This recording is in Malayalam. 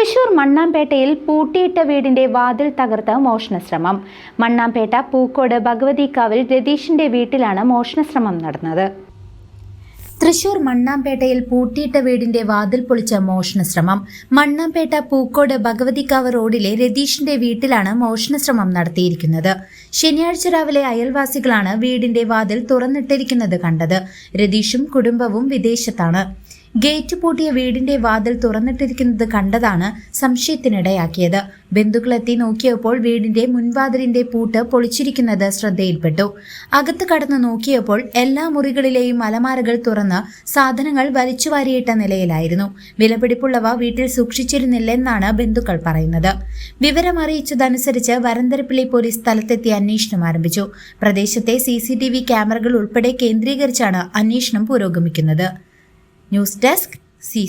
Thrissur മണ്ണാംപേട്ടയിൽ പൂട്ടിയിട്ട വീടിന്റെ വാതിൽ തകർത്ത് മോഷണശ്രമം. മണ്ണാമ്പേട്ട പൂക്കോട് ഭഗവതിക്കാവിൽ രതീഷിന്റെ വീട്ടിലാണ് മോഷണശ്രമം നടന്നത്. തൃശൂർ മണ്ണാംപേട്ടയിൽ പൂട്ടിയിട്ട വീടിന്റെ വാതിൽ പൊളിച്ച മോഷണശ്രമം. മണ്ണാമ്പേട്ട പൂക്കോട് ഭഗവതിക്കാവ് റോഡിലെ രതീഷിന്റെ വീട്ടിലാണ് മോഷണശ്രമം നടത്തിയിരിക്കുന്നത്. ശനിയാഴ്ച രാവിലെ അയൽവാസികളാണ് വീടിന്റെ വാതിൽ തുറന്നിട്ടിരിക്കുന്നത് കണ്ടത്. രതീഷും കുടുംബവും വിദേശത്താണ്. ഗേറ്റ് പൂട്ടിയ വീടിന്റെ വാതിൽ തുറന്നിട്ടിരിക്കുന്നത് കണ്ടതാണ് സംശയത്തിനിടയാക്കിയത്. ബന്ധുക്കളെത്തി നോക്കിയപ്പോൾ വീടിന്റെ മുൻവാതിലിന്റെ പൂട്ട് പൊളിച്ചിരിക്കുന്നത് ശ്രദ്ധയിൽപ്പെട്ടു. അകത്ത് കടന്നു നോക്കിയപ്പോൾ എല്ലാ മുറികളിലെയും അലമാരകൾ തുറന്ന് സാധനങ്ങൾ വലിച്ചുവാരിയിട്ട നിലയിലായിരുന്നു. വിലപിടിപ്പുള്ളവ വീട്ടിൽ സൂക്ഷിച്ചിരുന്നില്ലെന്നാണ് ബന്ധുക്കൾ പറയുന്നത്. വിവരം അറിയിച്ചതനുസരിച്ച് വരന്തരപ്പിള്ളി പോലീസ് സ്ഥലത്തെത്തി അന്വേഷണം ആരംഭിച്ചു. പ്രദേശത്തെ സി ക്യാമറകൾ ഉൾപ്പെടെ കേന്ദ്രീകരിച്ചാണ് അന്വേഷണം പുരോഗമിക്കുന്നത്. News desk C